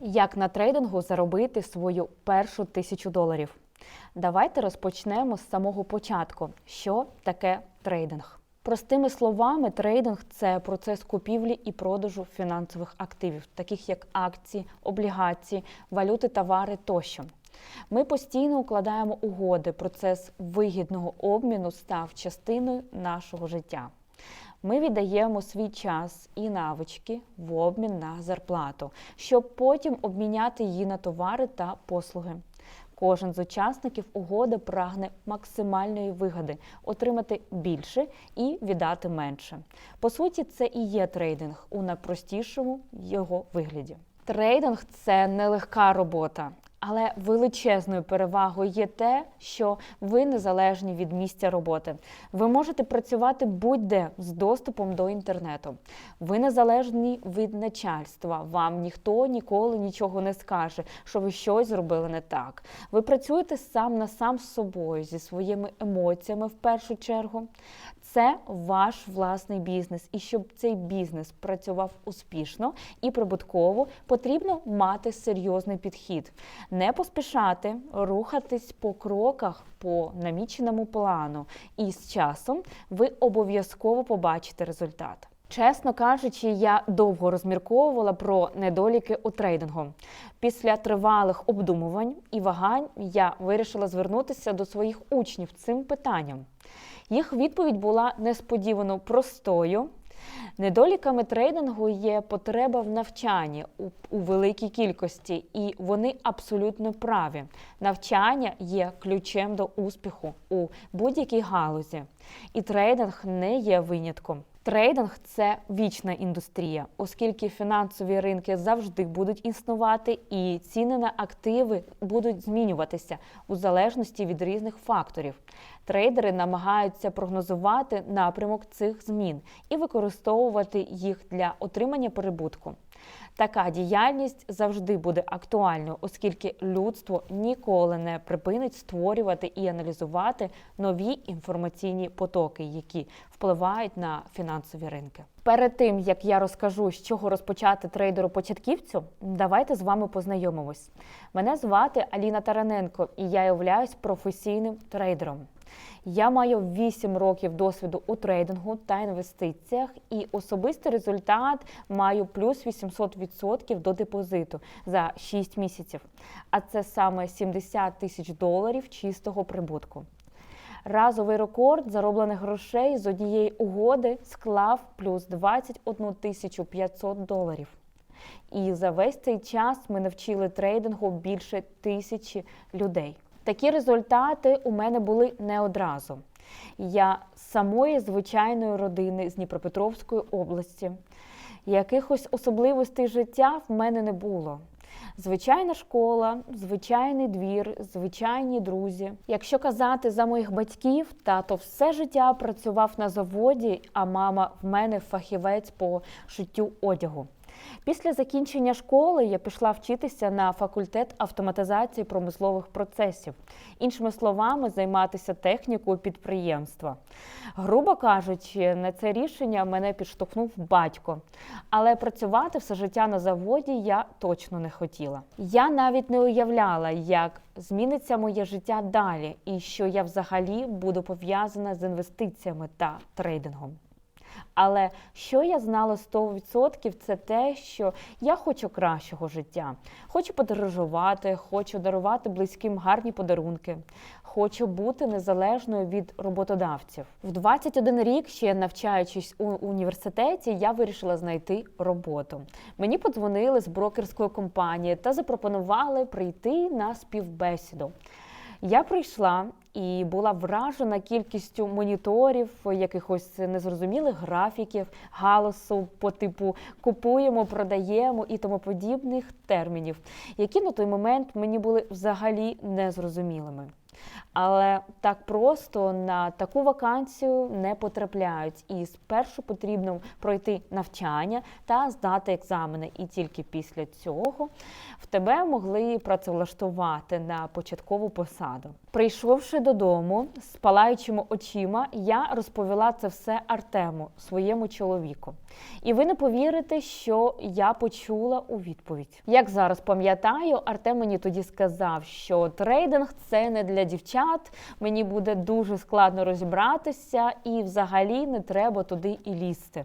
Як на трейдингу заробити свою першу тисячу доларів? Давайте розпочнемо з самого початку. Що таке трейдинг? Простими словами, трейдинг це процес купівлі і продажу фінансових активів, таких як акції, облігації, валюти, товари тощо. Ми постійно укладаємо угоди. Процес вигідного обміну став частиною нашого життя. Ми віддаємо свій час і навички в обмін на зарплату, щоб потім обміняти її на товари та послуги. Кожен з учасників угоди прагне максимальної вигоди, отримати більше і віддати менше. По суті, це і є трейдинг у найпростішому його вигляді. Трейдинг це нелегка робота. Але величезною перевагою є те, що ви незалежні від місця роботи. Ви можете працювати будь-де з доступом до інтернету. Ви незалежні від начальства. Вам ніхто ніколи нічого не скаже, що ви щось зробили не так. Ви працюєте сам на сам з собою зі своїми емоціями в першу чергу. Це ваш власний бізнес, і щоб цей бізнес працював успішно і прибутково, потрібно мати серйозний підхід, не поспішати, рухатись по кроках по наміченому плану, і з часом ви обов'язково побачите результат. Чесно кажучи, я довго розмірковувала про недоліки у трейдингу. Після тривалих обдумувань і вагань я вирішила звернутися до своїх учнів цим питанням. Їх відповідь була несподівано простою. Недоліками трейдингу є потреба в навчанні у, великій кількості, і вони абсолютно праві. Навчання є ключем до успіху у будь-якій галузі, і трейдинг не є винятком. Трейдинг це вічна індустрія, оскільки фінансові ринки завжди будуть існувати, і ціни на активи будуть змінюватися у залежності від різних факторів. Трейдери намагаються прогнозувати напрямок цих змін і використовувати їх для отримання прибутку. Така діяльність завжди буде актуальною, оскільки людство ніколи не припинить створювати і аналізувати нові інформаційні потоки, які впливають на фінансові ринки. Перед тим як я розкажу, з чого розпочати трейдеру початківцю, давайте з вами познайомимось. Мене звати Аліна Тараненко, і я являюсь професійним трейдером. Я маю 8 років досвіду у трейдингу та інвестиціях, і особистий результат маю плюс 800% до депозиту за 6 місяців. А це саме 70 тисяч доларів чистого прибутку. Разовий рекорд зароблених грошей з однієї угоди склав плюс 21 тисячу 500 доларів. І за весь цей час ми навчили трейдингу більше тисячі людей. Такі результати у мене були не одразу. Я самої звичайної родини з Дніпропетровської області. Якихось особливостей життя в мене не було. Звичайна школа, звичайний двір, звичайні друзі. Якщо казати за моїх батьків, тато все життя працював на заводі, а мама в мене фахівець по шиттю одягу. Після закінчення школи я пішла вчитися на факультет автоматизації промислових процесів, іншими словами, займатися технікою підприємства. Грубо кажучи, на це рішення мене підштовхнув батько, але працювати все життя на заводі я точно не хотіла. Я навіть не уявляла, як зміниться моє життя далі, і що я взагалі буду пов'язана з інвестиціями та трейдингом. Але що я знала 100%, це те, що я хочу кращого життя. Хочу подорожувати, хочу дарувати близьким гарні подарунки, хочу бути незалежною від роботодавців. В 21 рік, ще навчаючись у університеті, я вирішила знайти роботу. Мені подзвонили з брокерської компанії та запропонували прийти на співбесіду. Я прийшла і була вражена кількістю моніторів, якихось незрозумілих графіків, галасу по типу купуємо, продаємо і тому подібних термінів, які на той момент мені були взагалі незрозумілими. Але так просто на таку вакансію не потрапляють. І спершу потрібно пройти навчання та здати екзамени. І тільки після цього в тебе могли працевлаштувати на початкову посаду. Прийшовши додому з палаючими очима, я розповіла це все Артему, своєму чоловіку. І ви не повірите, що я почула у відповідь. Як зараз пам'ятаю, Артем мені тоді сказав, що трейдинг це не для дівчат, мені буде дуже складно розібратися, і взагалі не треба туди і лізти.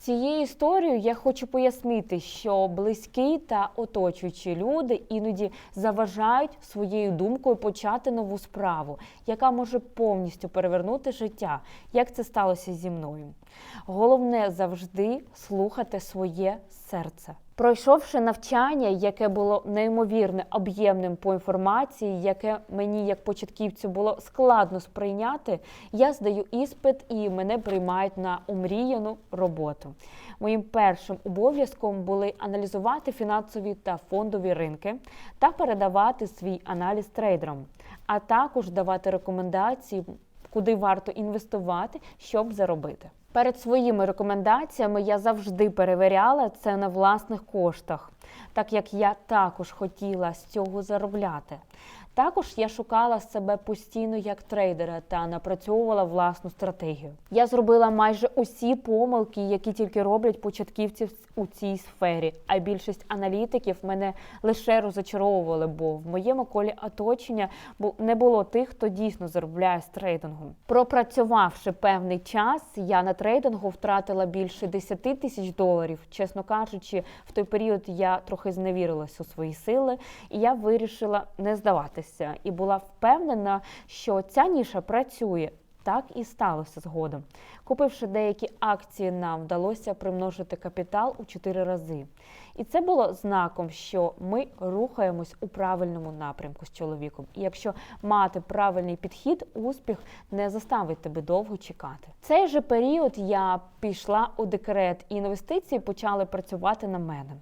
Цією історією я хочу пояснити, що близькі та оточуючі люди іноді заважають своєю думкою почати нову справу, яка може повністю перевернути життя, як це сталося зі мною. Головне завжди слухати своє серце. Пройшовши навчання, яке було неймовірно об'ємним по інформації, яке мені як початківцю було складно сприйняти, я здаю іспит і мене приймають на омріяну роботу. Моїм першим обов'язком були аналізувати фінансові та фондові ринки та передавати свій аналіз трейдерам, а також давати рекомендації, куди варто інвестувати, щоб заробити. Перед своїми рекомендаціями я завжди перевіряла це на власних коштах, так як я також хотіла з цього заробляти. Також я шукала себе постійно як трейдера та напрацьовувала власну стратегію. Я зробила майже усі помилки, які тільки роблять початківці у цій сфері. А більшість аналітиків мене лише розочаровували, бо в моєму колі оточення не було тих, хто дійсно заробляє з трейдингом. Пропрацювавши певний час, я на трейдингу втратила більше 10 тисяч доларів. Чесно кажучи, в той період я трохи зневірилася у свої сили, і я вирішила не здаватися і була впевнена, що ця ніша працює. Так і сталося згодом. Купивши деякі акції, нам вдалося примножити капітал у 4 рази. І це було знаком, що ми рухаємось у правильному напрямку з чоловіком. І якщо мати правильний підхід, успіх не заставить тебе довго чекати. Цей же період я пішла у декрет, і інвестиції почали працювати на мене.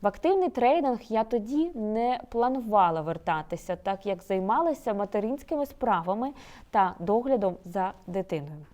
В активний трейдинг я тоді не планувала вертатися, так як займалася материнськими справами та доглядом за дитиною.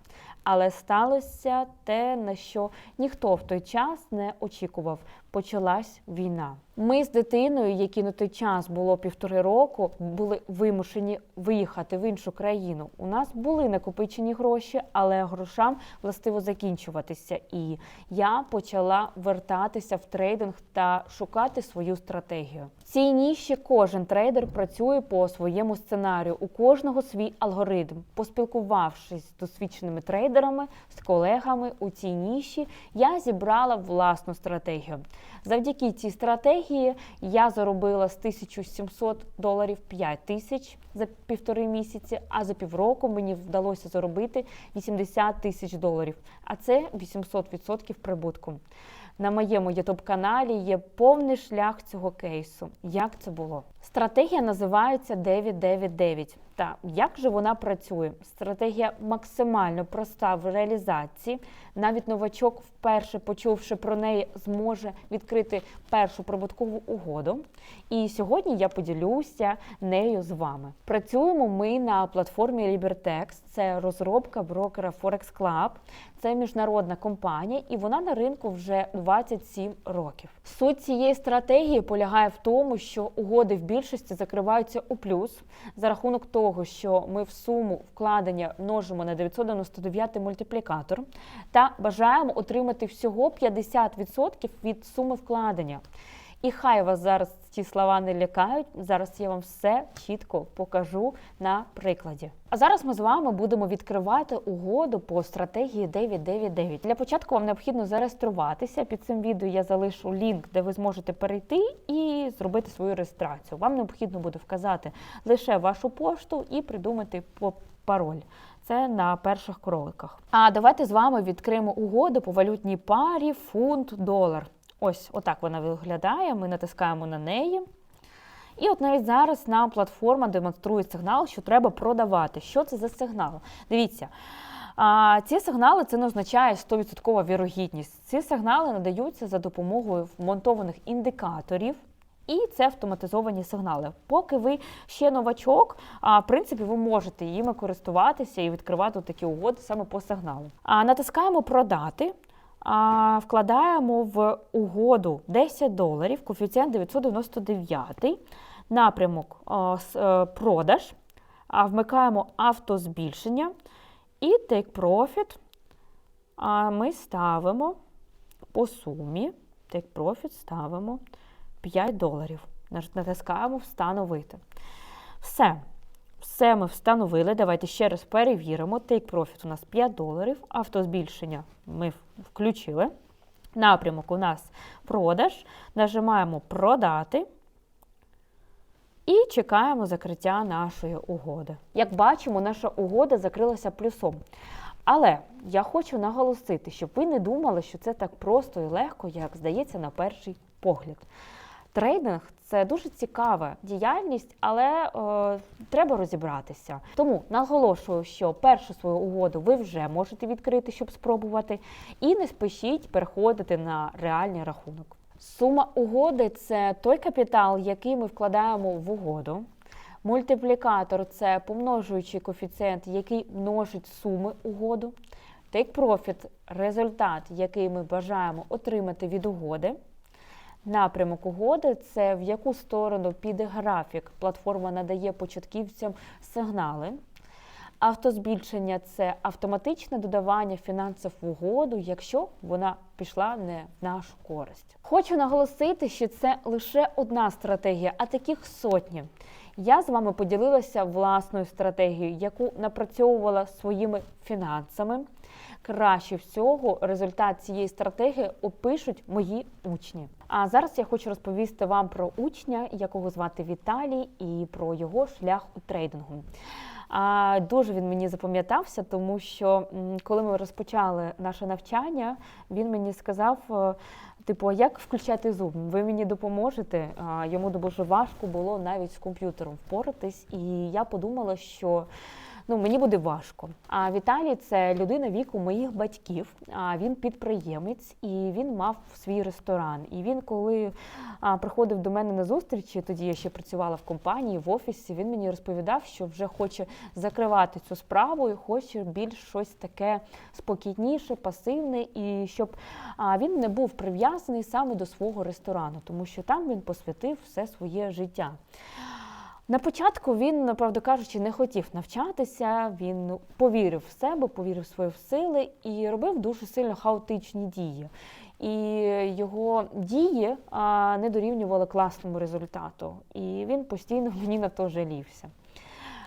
Але сталося те, на що ніхто в той час не очікував. Почалась війна. Ми з дитиною, які на той час було півтори року, були вимушені виїхати в іншу країну. У нас були накопичені гроші, але грошам властиво закінчуватися. І я почала вертатися в трейдинг та шукати свою стратегію. В цій ніші кожен трейдер працює по своєму сценарію. У кожного свій алгоритм. Поспілкувавшись з досвідченими трейдерами, з колегами у цій ніші, я зібрала власну стратегію. Завдяки цій стратегії я заробила з 1700 доларів 5 тисяч за півтори місяці, а за півроку мені вдалося заробити 80 тисяч доларів. А це 800% прибутку. На моєму ютуб-каналі є повний шлях цього кейсу. Як це було? Стратегія називається 999. Та як же вона працює? Стратегія максимально проста в реалізації. Навіть новачок, вперше почувши про неї, зможе відкрити першу прибуткову угоду. І сьогодні я поділюся нею з вами. Працюємо ми на платформі LiberTex. Це розробка брокера Forex Club. Це міжнародна компанія, і вона на ринку вже 27 років. Суть цієї стратегії полягає в тому, що угоди в більшості закриваються у плюс за рахунок того, що ми в суму вкладення множимо на 999 мультиплікатор та бажаємо отримати всього 50% від суми вкладення. І хай вас зараз ці слова не лякають. Зараз я вам все чітко покажу на прикладі. А зараз ми з вами будемо відкривати угоду по стратегії 999. Для початку вам необхідно зареєструватися. Під цим відео я залишу лінк, де ви зможете перейти і зробити свою реєстрацію. Вам необхідно буде вказати лише вашу пошту і придумати пароль. Це на перших кроликах. А давайте з вами відкриємо угоду по валютній парі фунт-долар. Ось отак вона виглядає. Ми натискаємо на неї. І от навіть зараз нам платформа демонструє сигнал, що треба продавати. Що це за сигнал? Дивіться. А ці сигнали це не означає 100% вірогідність. Ці сигнали надаються за допомогою вмонтованих індикаторів. І це автоматизовані сигнали. Поки ви ще новачок, а в принципі ви можете їми користуватися і відкривати такі угоди саме по сигналу. А натискаємо продати. Вкладаємо в угоду 10 доларів, коефіцієнт 999, напрямок е, продаж, вмикаємо автозбільшення і Take Profit ми ставимо по сумі, Take Profit ставимо 5 доларів. Натискаємо встановити. Все. Все ми встановили. Давайте ще раз перевіримо. Take Profit у нас 5 доларів. Автозбільшення ми включили. Напрямок у нас продаж. Нажимаємо продати. І чекаємо закриття нашої угоди. Як бачимо, наша угода закрилася плюсом. Але я хочу наголосити, щоб ви не думали, що це так просто і легко, як здається на перший погляд. Трейдинг це дуже цікава діяльність, але е, треба розібратися. Тому наголошую, що першу свою угоду ви вже можете відкрити, щоб спробувати, і не спішіть переходити на реальний рахунок. Сума угоди це той капітал, який ми вкладаємо в угоду. Мультиплікатор це помножуючий коефіцієнт, який множить суми угоду. Take Profit – результат, який ми бажаємо отримати від угоди. Напрямок угоди це в яку сторону піде графік. Платформа надає початківцям сигнали. Автозбільшення це автоматичне додавання фінансів в угоду, якщо вона пішла не в нашу користь. Хочу наголосити, що це лише одна стратегія, а таких сотні. Я з вами поділилася власною стратегією, яку напрацьовувала своїми фінансами. Краще всього результат цієї стратегії опишуть мої учні. А зараз я хочу розповісти вам про учня, якого звати Віталій, і про його шлях у трейдингу. А дуже він мені запам'ятався, тому що коли ми розпочали наше навчання, він мені сказав. е, Типу, як включати Zoom? Ви мені допоможете? Йому дуже важко було навіть з комп'ютером впоратись, і я подумала, що ну мені буде важко. А Віталій це людина віку моїх батьків. А він підприємець і він мав свій ресторан. І він, коли приходив до мене на зустрічі, тоді я ще працювала в компанії в офісі. Він мені розповідав, що вже хоче закривати цю справу і хоче більш щось таке спокійніше, пасивне, і щоб він не був прив'язаний саме до свого ресторану, тому що там він посвятив все своє життя. На початку він, правда кажучи, не хотів навчатися. Він повірив в себе, повірив в свої сили і робив дуже сильно хаотичні дії. І його дії а, не дорівнювали класному результату. І він постійно мені на то жалівся.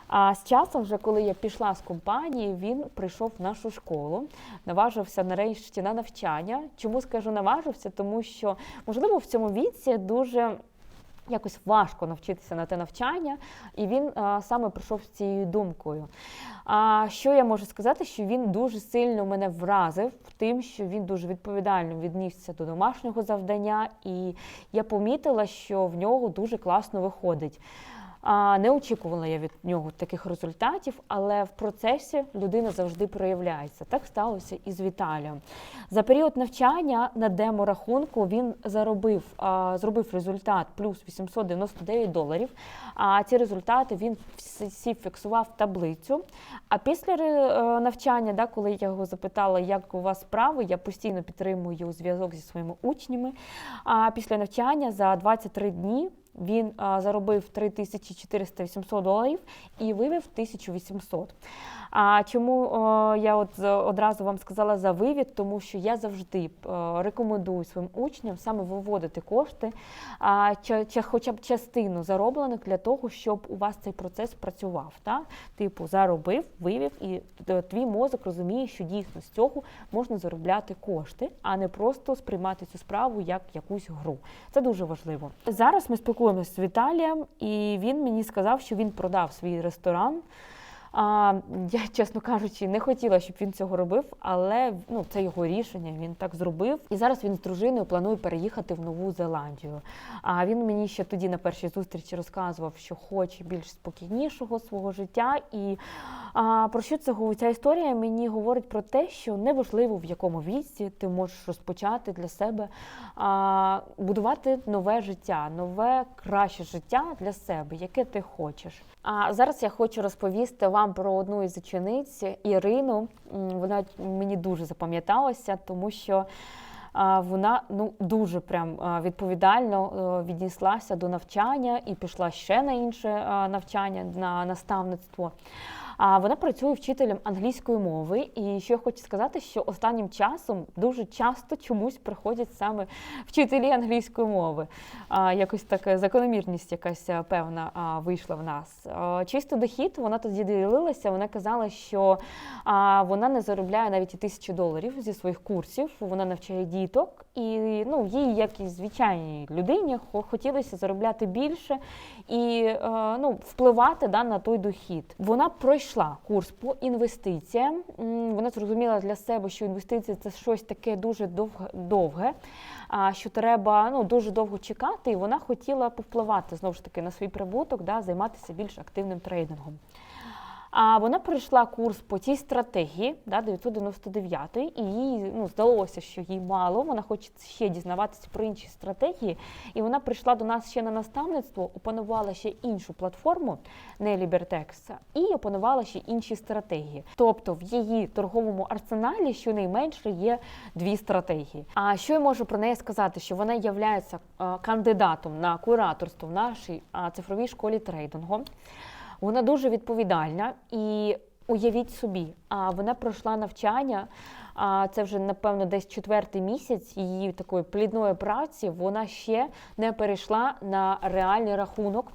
А з часом, вже коли я пішла з компанії, він прийшов в нашу школу, наважився нарешті на навчання. Чому скажу наважився? Тому що, можливо, в цьому віці дуже якось важко навчитися на те навчання, і він а, саме прийшов з цією думкою. А що я можу сказати? Що він дуже сильно мене вразив тим, що він дуже відповідально віднісся до домашнього завдання, і я помітила, що в нього дуже класно виходить. Не очікувала я від нього таких результатів, але в процесі людина завжди проявляється. Так сталося і з Віталієм. За період навчання на демо-рахунку він заробив, зробив результат плюс 899 доларів. А ці результати він всі фіксував таблицю. А після е, навчання, да, коли я його запитала, як у вас справи, я постійно підтримую зв'язок зі своїми учнями. А після навчання за 23 дні він а, заробив 3400-800 доларів і вивів 1800. А чому о, я от одразу вам сказала за вивід? Тому що я завжди е, рекомендую своїм учням саме виводити кошти, а, ча- ча- хоча б частину зароблених для того, щоб у вас цей процес працював. Та? Типу, заробив, вивів, і е, твій мозок розуміє, що дійсно з цього можна заробляти кошти, а не просто сприймати цю справу як якусь гру. Це дуже важливо. Зараз ми спілкуємося з Віталієм, і він мені сказав, що він продав свій ресторан. А, я, чесно кажучи, не хотіла, щоб він цього робив, але ну, це його рішення. Він так зробив. І зараз він з дружиною планує переїхати в Нову Зеландію. А він мені ще тоді на першій зустрічі розказував, що хоче більш спокійнішого свого життя. І а, про що це? Ця історія мені говорить про те, що неважливо в якому віці ти можеш розпочати для себе а, будувати нове життя, нове краще життя для себе, яке ти хочеш. А зараз я хочу розповісти вам про одну із учениць Ірину. Вона мені дуже запам'яталася, тому що вона ну дуже прям відповідально е, віднеслася до навчання і пішла ще на інше навчання на наставництво. А вона працює вчителем англійської мови. І що я хочу сказати, що останнім часом дуже часто чомусь приходять саме вчителі англійської мови. А, якось така закономірність, якась певна а, вийшла в нас. А, чисто дохід, вона тоді ділилася. Вона казала, що а, вона не заробляє навіть і тисячі доларів зі своїх курсів. Вона навчає діток, і ну їй, як і звичайній людині, хотілося заробляти більше і е, ну, впливати да, на той дохід. Вона пройшла курс по інвестиціям. Вона зрозуміла для себе, що інвестиції це щось таке дуже довге, що треба ну, дуже довго чекати, і вона хотіла повпливати знову ж таки на свій прибуток, да, займатися більш активним трейдингом. А вона пройшла курс по цій стратегії, да, 999, і їй ну, здалося, що їй мало. Вона хоче ще дізнаватися про інші стратегії. І вона прийшла до нас ще на наставництво, опанувала ще іншу платформу, не Libertex, і опанувала ще інші стратегії. Тобто в її торговому арсеналі щонайменше є дві стратегії. А що я можу про неї сказати? Що вона є кандидатом на кураторство в нашій цифровій школі трейдингу. Вона дуже відповідальна і уявіть собі, а вона пройшла навчання. А це вже напевно десь четвертий місяць її такої плідної праці. Вона ще не перейшла на реальний рахунок,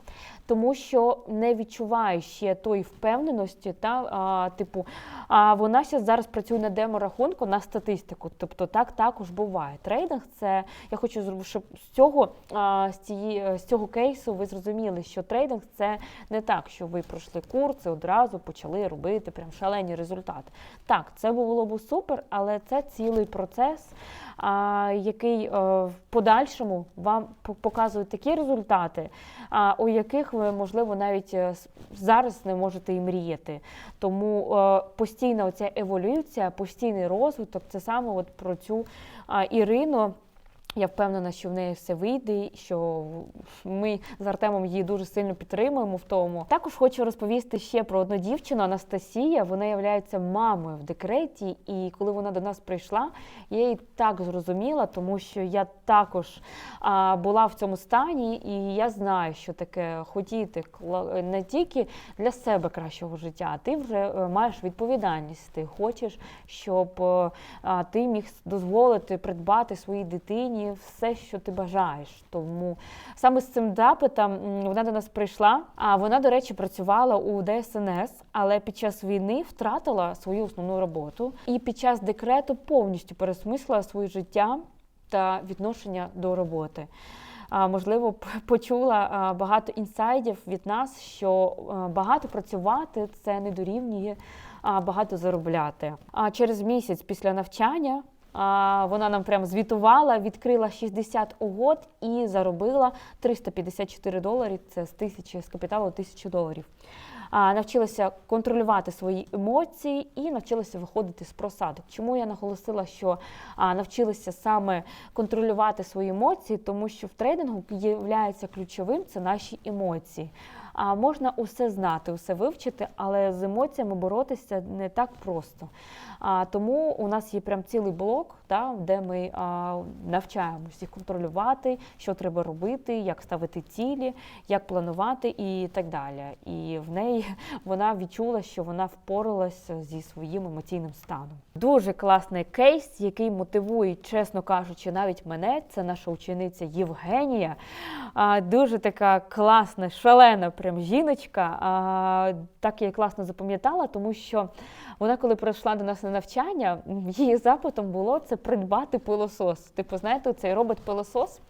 тому що не відчуває ще тої впевненості. Та а, типу, а вона ще зараз працює на демо-рахунку на статистику. Тобто так також буває. Трейдинг це я хочу щоб з цього а, з цієї з цього кейсу ви зрозуміли, що трейдинг це не так, що ви пройшли курс і одразу почали робити прям шалені результати. Так, це було б супер, але це цілий процес, а, який е, в подальшому вам показує такі результати, а, у яких ви, можливо, навіть е, зараз не можете і мріяти. Тому е, постійна оця еволюція, постійний розвиток це саме от про цю Ірину. Я впевнена, що в неї все вийде, що ми з Артемом її дуже сильно підтримуємо в тому. Також хочу розповісти ще про одну дівчину Анастасія. Вона є мамою в декреті, і коли вона до нас прийшла, я її так зрозуміла, тому що я також а, була в цьому стані, і я знаю, що таке хотіти не тільки для себе кращого життя, а ти вже е, маєш відповідальність. Ти хочеш, щоб е, а, ти міг дозволити придбати своїй дитині все, що ти бажаєш. Тому саме з цим запитом вона до нас прийшла. А вона, до речі, працювала у ДСНС, але під час війни втратила свою основну роботу і під час декрету повністю пересмислила своє життя та відношення до роботи. Можливо, почула багато інсайдів від нас, що багато працювати це не дорівнює багато заробляти. А через місяць після навчання вона нам прям звітувала, відкрила 60 угод і заробила 354 долари. Це з тисячі з капіталу 1000 доларів. Навчилася контролювати свої емоції і навчилася виходити з просадок. Чому я наголосила, що навчилася саме контролювати свої емоції, тому що в трейдингу є ключовим це наші емоції. А можна усе знати, усе вивчити, але з емоціями боротися не так просто. А, тому у нас є прям цілий блок, да, де ми а, навчаємося їх контролювати, що треба робити, як ставити цілі, як планувати і так далі. І в неї вона відчула, що вона впоралася зі своїм емоційним станом. Дуже класний кейс, який мотивує, чесно кажучи, навіть мене. Це наша учениця Євгенія. А, дуже така класна, шалена прям жіночка. А, так я її класно запам'ятала, тому що вона, коли прийшла до нас на навчання, її запитом було це придбати пилосос. Типу, знаєте, цей робот-пилосос.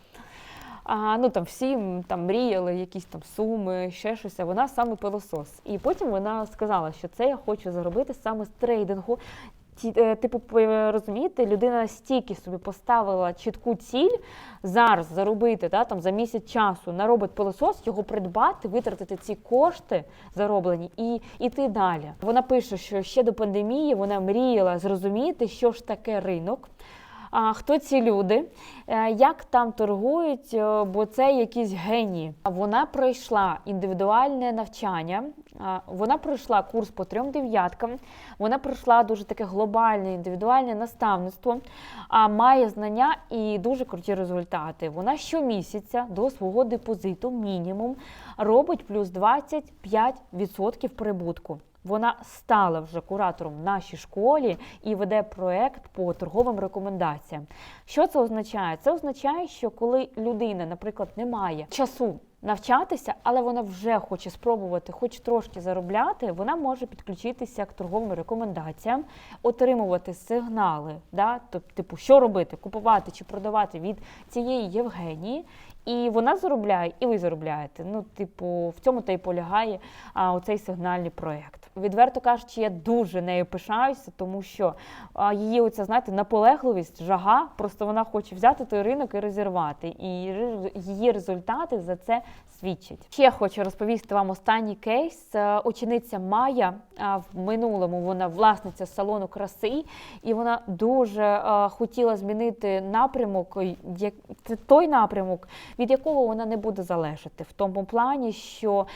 А, ну там всі там мріяли якісь там суми, ще щось. А вона саме пилосос. І потім вона сказала, що це я хочу заробити саме з трейдингу. Ті- е, Типу, розумієте, людина стільки собі поставила чітку ціль зараз заробити да, там, за місяць часу на робот пилосос, його придбати, витратити ці кошти зароблені і йти далі. Вона пише, що ще до пандемії вона мріяла зрозуміти, що ж таке ринок. А хто ці люди, е, як там торгують, е, бо це якісь генії. Вона пройшла індивідуальне навчання, вона пройшла курс по трьом дев'яткам, вона пройшла дуже таке глобальне індивідуальне наставництво, а має знання і дуже круті результати. Вона щомісяця до свого депозиту мінімум робить плюс 25% прибутку. Вона стала вже куратором в нашій школі і веде проект по торговим рекомендаціям. Що це означає? Це означає, що коли людина, наприклад, не має часу навчатися, але вона вже хоче спробувати, хоч трошки заробляти, вона може підключитися к торговим рекомендаціям, отримувати сигнали, да? тобто, типу, що робити, купувати чи продавати від цієї Євгенії. І вона заробляє, і ви заробляєте. Ну, типу, в цьому та й полягає а, оцей сигнальний проєкт. Відверто кажучи, я дуже нею пишаюся, тому що а, її оця, знаєте, наполегливість, жага, просто вона хоче взяти той ринок і розірвати. І її результати за це свідчать. Ще хочу розповісти вам останній кейс. Е, Учениця Майя а, в минулому вона власниця салону краси, і вона дуже е, хотіла змінити напрямок, як- це той напрямок, від якого вона не буде залежати, в тому плані, що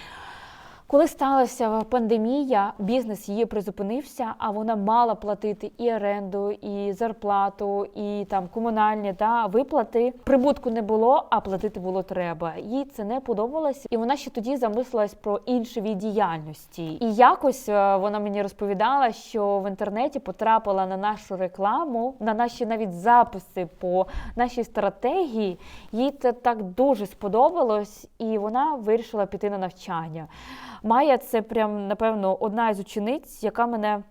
коли сталася пандемія, бізнес її призупинився, а вона мала платити і оренду, і зарплату, і там комунальні та виплати. Прибутку не було, а платити було треба. Їй це не подобалось, і вона ще тоді замислилась про інші від діяльності. І якось е, вона мені розповідала, що в інтернеті потрапила на нашу рекламу, на наші навіть записи по нашій стратегії. Їй це так дуже сподобалось, і вона вирішила піти на навчання. Майя це прям, напевно, одна із учениць, яка мене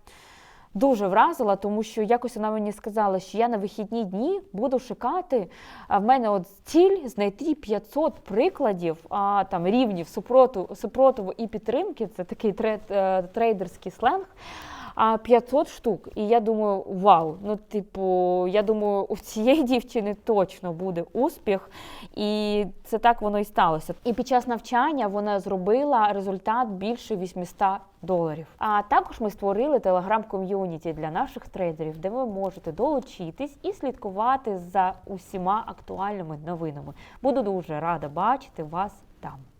дуже вразила, тому що якось вона мені сказала, що я на вихідні дні буду шукати. А в мене от ціль знайти 500 прикладів а, там, рівнів супроту, супротиву і підтримки. Це такий е, трейдерський сленг. А 500 штук. І я думаю, вау. Ну, типу, я думаю, у цієї дівчини точно буде успіх. І це так воно і сталося. І під час навчання вона зробила результат більше 800 доларів. А також ми створили телеграм-ком'юніті для наших трейдерів, де ви можете долучитись і слідкувати за усіма актуальними новинами. Буду дуже рада бачити вас там.